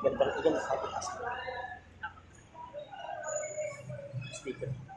Di ano mo ha, ganda ganda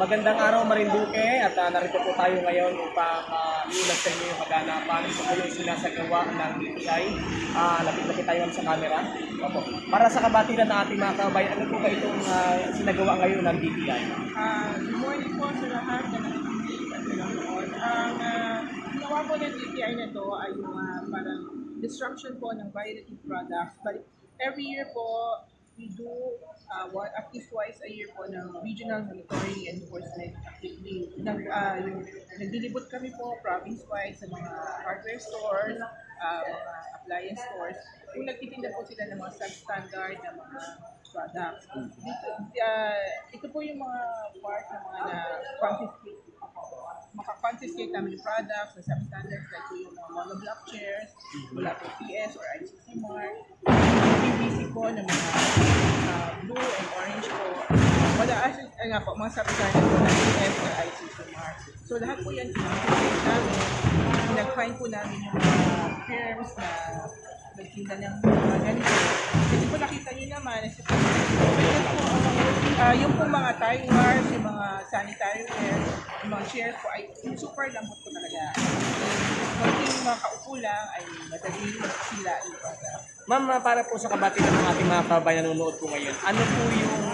magandang araw Marinduque at ah, narito po tayo ngayon upang uh, iulat sa inyo yung kaganapan sa yung sinasagawa ng DTI. Ah, lapit-lapit tayo sa camera. Opo. Para sa kabatiran ng ating mga kabayan, ano po ba itong ah, sinagawa ngayon ng DTI? Ah, good morning po sa lahat na nakikinig at nanonood. Ang uh, ginawa po ng DTI na to ay yung ah, parang destruction po ng violative products. But every year po, we do uh, one, at least twice a year po ng regional monitoring enforcement activity. Nag, uh, yung, nagdilibot kami po province-wise sa mga hardware stores, uh, mga appliance stores. Kung nagtitinda po sila ng mga substandard na mga products. Dito, uh, ito po yung mga part ng mga na-confiscate makakonfiscate namin yung products na substandards like yung mga monoblock chairs, wala po PS or ICC mark, PVC po ng mga uh, blue and orange po. Wala, actually, ay nga po, mga substandard po na PS or ICC mark. So lahat po yan pinag-confiscate namin. Pinag-find po namin yung mga firms na nagtinda ng mga ganito. Kasi po nakita nyo naman, kasi po, ah, yung po mga tire wires, yung mga sanitary ware, yung mga chairs po ay super lambot po talaga. Konting mga kaupo lang ay madali sila product. Ma'am, ah, para po sa kabatiran ng ating mga kabayan na nanonood po ngayon, ano po yung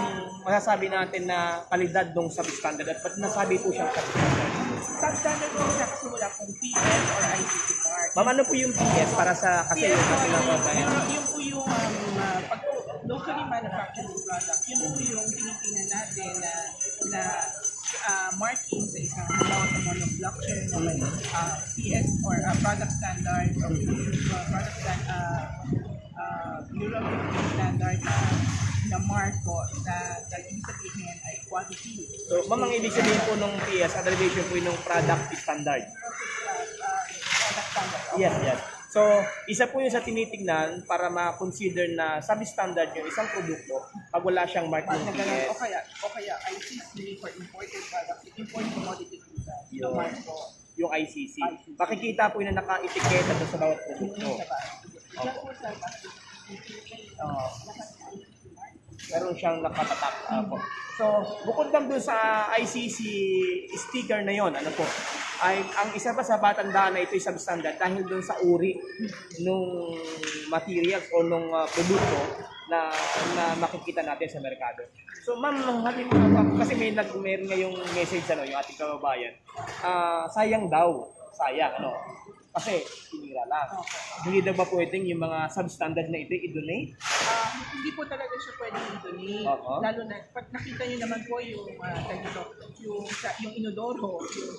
masasabi natin na kalidad ng substandard at ba't nasabi po siyang substandard? Substandard po siya kasi wala pong PS or mark. Ma'am, ano po yung PS para sa kasi yung mga kabayan? Yung, yung po yung um, uh, pag locally manufactured product, yun po yung tinitingnan natin na, na uh, marking sa isang halimbawa sa monoblock chair na may uh, PS or uh, product standard or uh, product stand, uh, uh, Euro 15 standard na na mark po na na ibig sabihin ay quality. So, ma'am, ang ibig sabihin po ng PS, abbreviation po yung product standard. Uh, uh, product standard. Yes, yes. So, isa po yung sa tinitingnan para ma-consider na substandard yung isang produkto pag wala siyang mark ng na ganun, o PS. kaya, o kaya ICC for imported products, import commodity Yun. mark po. Yung ICC. Makikita po yung naka-etiketa doon sa bawat produkto. Diyan po sa Oo. Meron siyang nakatatak ah, po. So, bukod lang dun sa ICC sticker na yon, ano po, ay ang isa pa sa batandaan na ito ay substandard dahil dun sa uri nung materials o nung ah, produkto na na makikita natin sa merkado. So, ma'am, halim kasi may nag meron ngayong message ano, yung ating kababayan. Ah, sayang daw, sayang ano. Kasi tinira lang. Hindi daw ba pwedeng yung mga substandard na ito i-donate? Ah, hindi po talaga siya pwedeng i-donate. Oo. Lalo na, pag nakita niyo naman po yung, uh, yung, sa- yung inodoro, yung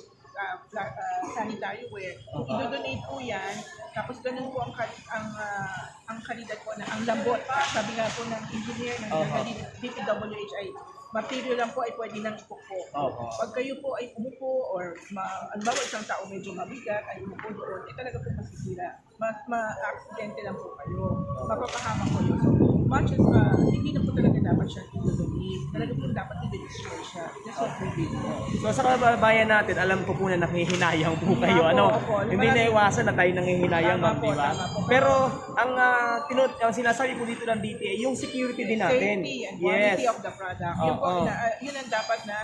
pla- ah, sanitary ware, i-donate po yan, tapos ganun po ang, ang, ah, ang kalidad po, na, ang lambot. Sabi nga po ng engineer ng DPWH ay material lang po ay pwede nang ipupo. Oo. Pag kayo po ay umupo or ma, ang bawa isang tao medyo mabigat ay umupo doon, eh talaga po masisira. Mas ma-aksidente lang po kayo. Mapapahama ko yun. So, much as uh, hindi na po talaga dapat siya i-donate. Talaga po dapat i-destroy siya. That's what we did. So sa kababayan natin, alam ko po na nanghihinayang po kayo. po, Ano? opo. Hindi Marami- na iwasan na tayo nanghihinayang, Tama ma'am, po, di ba? tama po. Pero ang uh, tinut ang sinasabi po dito ng DTA, yung security din natin. Safety and Yes. quality of the product. yun, po, Oo. na, uh, yun ang dapat na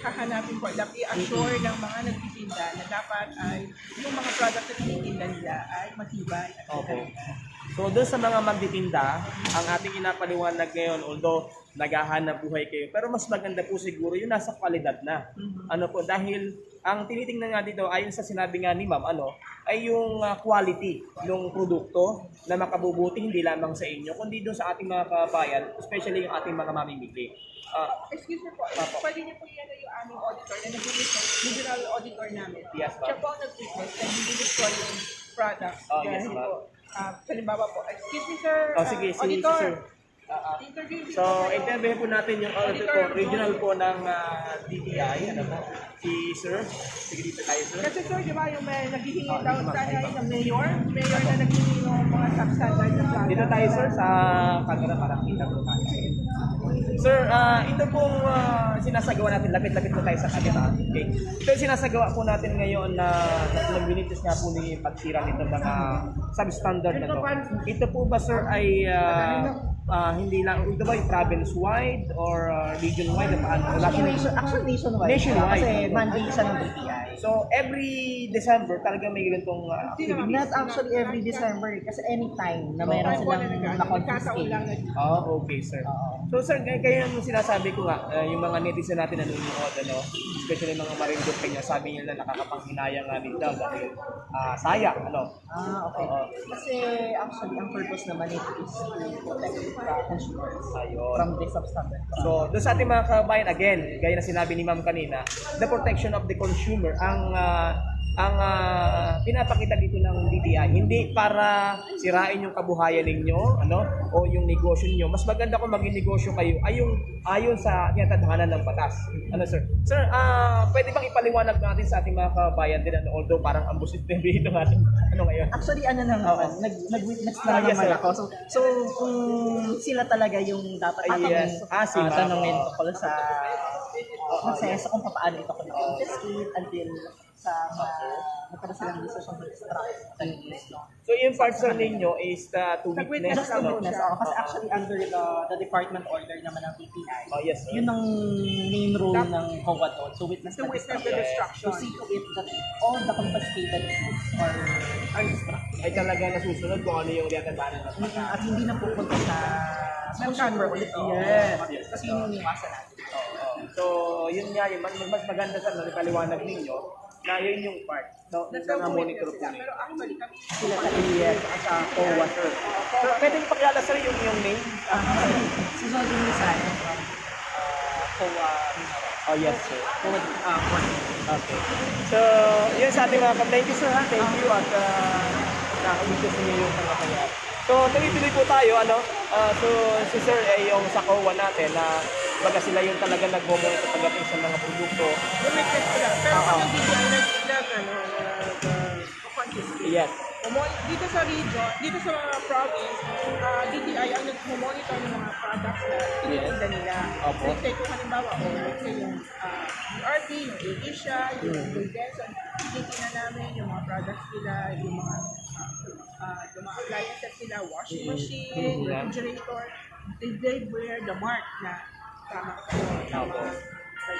hahanapin po. Dapat i-assure ng mga nagtitinda na dapat ay yung mga product na tinitinda nila ay matibay at Opo. maganda. So doon sa mga magtitinda, ang ating inapaliwanag ngayon, although naghahanap buhay kayo, pero mas maganda po siguro yung nasa kwalidad na. Mhm. Ano po, dahil ang tinitingnan nga dito, ayon sa sinabi nga ni ma'am, ano, ay yung ah, quality ng produkto na makabubuti hindi lamang sa inyo, kundi doon sa ating mga kabayan, especially yung ating mga mamimili. Ah, Excuse me po, Apo. pwede niyo po yan yung aming auditor na nag-witness, regional auditor namin. Yes, ma'am. Siya po ang nag-witness na hindi ko yung products. Oh, yes, ma'am. Ah, halimbawa po, excuse me sir, oh, ah, sige, sige, auditor, sir. Ah, ah. interview So, po kayo. interviewin po natin yung auditor po, regional po ng ah, DTI, ano po, si Sir. Sige dito tayo, Sir. Kasi sir, di ba yung may naghihingi Oh, daw sana yung mayor, mayor na naghihingi ng mga substandard na products. Dito tayo, Sir, sa camera para kita po tayo. Sir, ah, ito pong ah, sinasagawa natin, lapit-lapit po tayo sa camera. Okay. Ito sinasagawa po natin ngayon na tatlong minutes nga po ni pagsira nito mga substandard na to. Ito po ba, Sir, ay ah, ah, hindi lang, ito ba yung province-wide or ah, region-wide? na paano? Nation, actually nationwide. Nationwide. Kasi mandate siya ng BPI. So, every December, talaga may ganitong uh, activity. Not actually every December kasi anytime na mayroon Meron po na silang na-confiscate. na Oh, okay, sir. So, sir, kaya, kaya yung sinasabi ko nga, uh, yung mga netizen natin nanonood, ano, especially mga Marinduque kanya, sabi nila nakakapanghinayang nga nila dahil ah, sayang, ano. Ah, okay. Oo. Kasi actually ang purpose naman ito is to protect. From the substandard. So, doon sa ating mga kabayan, again, gaya na sinabi ni ma'am kanina, the protection of the consumer ang ah, ang ah, pinapakita dito ng DTI, hindi para sirain yung kabuhayan ninyo, ano, o yung negosyo niyo. Mas maganda kung maging negosyo kayo ay yung ayon sa tinatadhana ng batas. Ano, sir? Sir, ah, pwede bang ipaliwanag natin sa ating mga kabayan din, ano, although parang ambusit na dito natin, ano ngayon? Actually, ano na naman, nag, nag-witness na Ah, yes, naman sir. ako. So, so, kung sila talaga yung dapat Ah, tatanungin, yes. Ah, si ah, ma'am. tanungin tungkol sa proseso kung paano ito ko na-confiscate until sa mga nagkaroon silang decision to extract. So, yung part sir ninyo is uh, to witness, Just to witness ako. Kasi actually under the, the department order naman ng BPI. Oh, yes, sir. Yun ang main role ng COA doon. So witness To the witness the destruction. To see to it that all the confiscated goods are, are destructed. ay talaga nasusunod kung ano yung tinatadhana ng batas. At hindi na pupunta sa sa consumer ulit. Oo. Yes, yes. Kasi yun yung iwasan natin. So, yun nga, yun, mas, mas maganda sa no, paliwanag ninyo na yun yung part no, na monitor po sila. ninyo. Pero actually, kami, Sila sa AES at sa COA, sir. So, pwede yung pakilala, sir, yung, yung name? Ah, si Rizal from uh, COA. Oh, yes, sir. Uh, coordinator. Okay. So, yun sa ating mga kap. Thank you, sir. Ha? Thank you. At uh, nakawitness niyo yung pangyayari. So, tuloy-tuloy po tayo. Ano? Ah, so, si sir ay yung sa COA natin na baga sila yung talaga nagmo-monitor pagdating sa mga produkto. ko lang. Pero Oo. kung yung DTI nag, nag, ano, uh, confiscate. Yes. Dito sa region, dito sa mga province, uh, DTI ang nag-monitor ng mga products na tinitinda nila. Opo. Let's say kung halimbawa, o let's say yung uh, URP, yung Asia, yung Mm. Goldenson, tinitingnan namin yung mga products nila, yung mga uh, yung mga appliances nila, washing machine, Mm. Yeah. refrigerator, they, they wear the mark na tama kayo, tama Opo. sa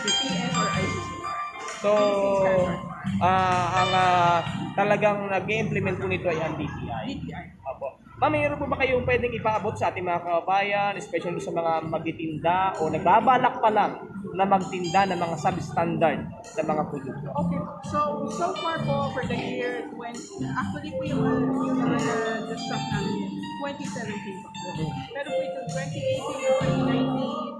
BPS or. So, ah ang ah, talagang nag-implement po nito ay ang DTI. DTI. Opo. Ma'am, mayroon po ba kayong pwedeng ipaabot sa ating mga kababayan, especially sa mga magtitinda o nagbabalak pa lang na magtinda ng mga substandard na mga produkto? Okay, so so far po for the year 20, actually po yung, yung mga na-destruct namin 2017 pa po. Pero po ito 2018 and 2019, yung mga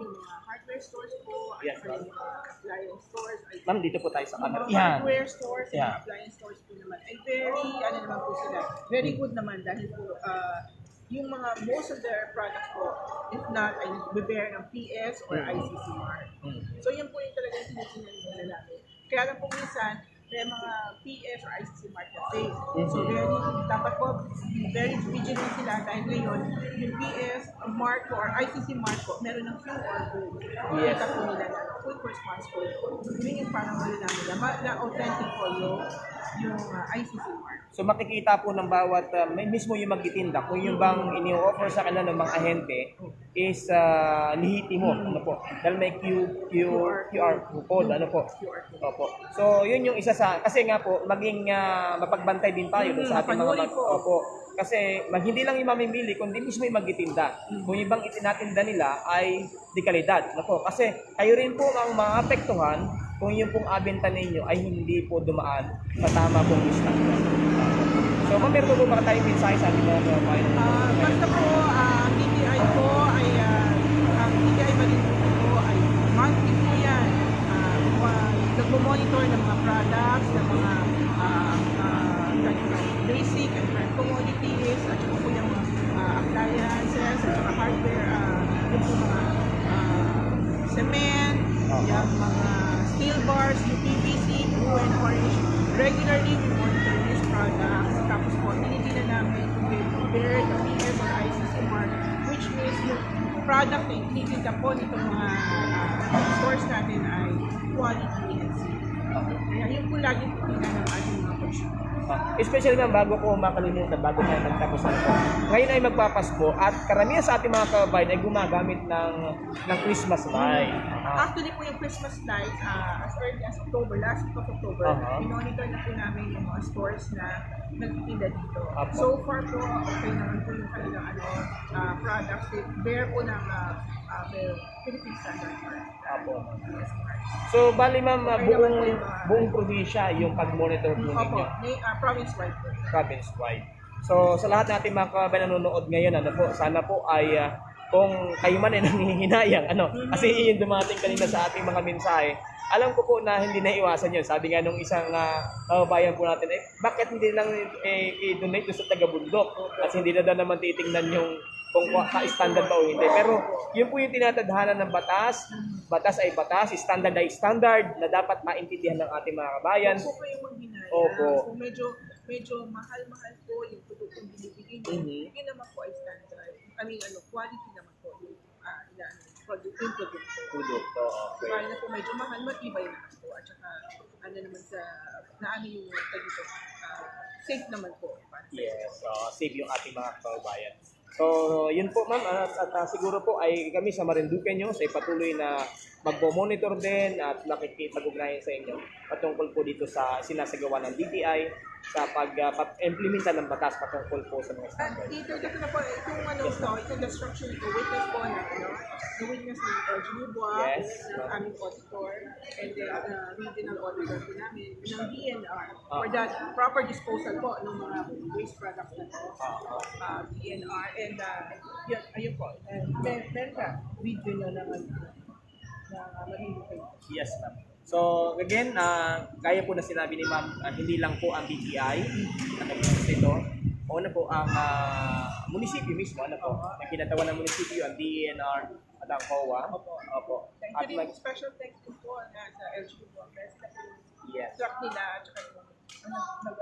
hardware stores po, Yes, actually yung mga appliance stores, ay Ma'am, dito po tayo sa camera. mga hardware stores, Yeah. mga appliance stores po naman, ay very, ano naman po sila, very good naman dahil po, uh, yung mga, most of their products po, if not, ay nagbe-bear ng PS or ICC mark. Mm. So yun po yung talagang tinitingnan nila namin. Kaya lang po minsan, may mga PS or ICC mark na fake. So very, dapat po, very vigilant sila dahil ngayon, yung PS mark po or ICC mark po, meron ng QR code. Yes. Kita po nila na quick response code yung parang nila, ma- na authentic po yung, yung uh, ICC mark. So makikita po ng bawat, uh, may mismo yung magtitinda, kung yung bang ini-offer sa kanila ng mga ahente is uh, lihitimo, ano po, dahil may Q, Q, QR code, ano po. Opo. So, yun yung isa sa, kasi nga po, maging ah, mapagbantay din tayo dun sa ating mga mag, po. Opo. Kasi mag, hindi lang yung mamimili, kundi mismo yung magtitinda. Kung yung ibang itinatinda nila ay di kalidad. Ano po? Kasi kayo rin po ang maapektuhan kung yung pong abenta ninyo ay hindi po dumaan sa tama pong standard. So, ma'am, meron po ba tayong mensahe sa ating mga kababayan? Ah, basta po, ah, ang DTI po ay, ah, ang DTI Marinduque po ay monthly po yan. Ah, uh, nagmo-monitor ng mga products, ng mga ah, kanilang basic and prime commodities, at saka po yung mga ah, appliances, at saka hardware, ah, yung mga ah, cement, yung mga steel bars, yung PVC, blue and orange. Regularly, we monitor these products. Tapos po, tinitingnan namin kung compare the PS or ICC mark, which means yung product na ititinda po nito mga ah, stores natin ay quality and safe. Kaya yun po lagi tingnan ng ating mga consumer. Ah, especially ma'am, bago ko makalimutan, bago tayo magtapos na ito. Ngayon ay magpapasko at karamihan sa ating mga kababayan ay gumagamit ng ng Christmas light. Ah, Actually po yung Christmas lights, ah, as early as October, last week of October, Aha. monitor na po namin yung mga stores na nagtitinda dito. Apo. So far po, okay naman po yung kanilang ano, ah, products. They bear po ng ah, the Philippine Standard Mark. Apo. So, bali ma'am, ah, buong, buong probinsya yung pag-monitor po Opo, ninyo. may, ah, province-wide po. province-wide. So, sa lahat nating mga kababayan na nanonood ngayon, ano po, sana po ay ah, kung kayo man ay nangihinayang, ano, kasi yung dumating kanina sa ating mga mensahe, alam ko po na hindi na iwasan yun. Sabi nga nung isang uh, kababayan po natin, eh, bakit hindi lang eh, i-donate doon sa taga-bundok? At hindi na daw naman titingnan yung kung ka-standard ba o hindi. Pero yun po yung tinatadhana ng batas. Batas ay batas, standard ay standard na dapat maintindihan ng ating mga kabayan. Opo kayo maghinaya. Opo. Kung medyo, medyo mahal-mahal po yung produktong binibigay nyo, Mhm. hindi naman po ay standard. I mean, ano, quality naman po yung uh, yan, product, yung produkto. Produkto, okay. Kaya na po medyo mahal, matibay naman po. At saka, ano naman sa, na ano yung tag dito, ah, safe naman po. Yes, so save yung ating mga kababayan. So, yun po ma'am, at, at ah, siguro po ay kami sa Marinduque News ay patuloy na magpo-monitor din at nakikipag-ugnayan sa inyo patungkol po dito sa sinasagawa ng DTI sa pag-implementa ng batas patungkol po sa mga At standard. dito, dito na po, itong ano to, itong destruction ito, witness po na, ano, the witness uh, Jimmy Bois, Yes. ng aming auditor, and then uh, regional auditor po namin, ng DNR, Ah. for that proper disposal po ng mga waste products na to, Ah, uh, DNR, and uh, yun, ayun po, and mer meron ka video na, ano, na uh, Marinduque. Yes, ma'am. So, again, ah, gaya po na sinabi ni ma'am, ah, hindi lang po ang DTI na nag-assist nito. Una po ang ah, munisipyo mismo, ano po, na kinatawan ng munisipyo, ang DENR at ang COA. Opo. Opo. Thank At you din mag- special thanks din po na sa na po yes. truck nila at saka yung ano, nag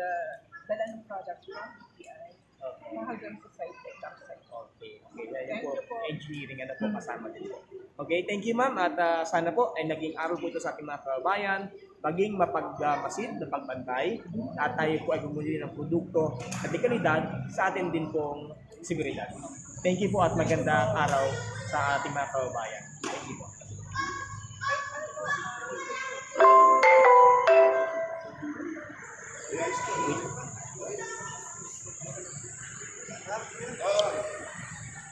uh, dala ng products from DTI Okay. hanggang sa site eh, site. Okay. Okay. Yan Thank po, you po. engineering ano po kasama din po. Okay, thank you ma'am at ah, sana po ay naging aral po ito sa ating mga kababayan maging mapagmasid na pagbantay at tayo po ay bumili ng produkto at di kalidad sa atin din pong seguridad. Thank you po at magandang araw sa ating mga kababayan. Thank you po.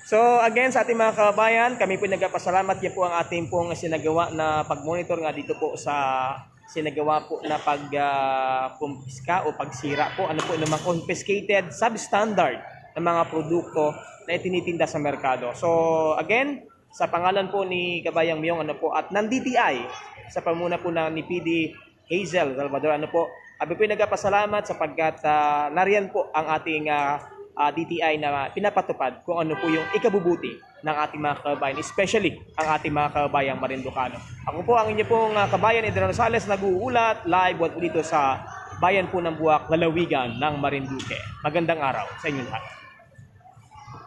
So again sa ating mga kababayan, kami po nagpapasalamat yan po ang ating pong sinagawa na pag-monitor nga dito po sa sinagawa po na pag ah, kumpiska o pagsira po ano po ng mga confiscated substandard na mga produkto na itinitinda sa merkado. So again, sa pangalan po ni Kabayang Miyong ano po at ng DTI sa pamuna po na ni PD Hazel Salvador ano po, kami po nagpapasalamat sapagkat uh, nariyan po ang ating ah, uh, DTI na pinapatupad kung ano po yung ikabubuti ng ating mga kababayan, especially ang ating mga kababayang Marindocano. Ako po ang inyo pong uh, kabayan, Edron Rosales, nag-uulat live dito sa Bayan po ng Buwak, Lalawigan ng Marinduque. Magandang araw sa inyo lahat.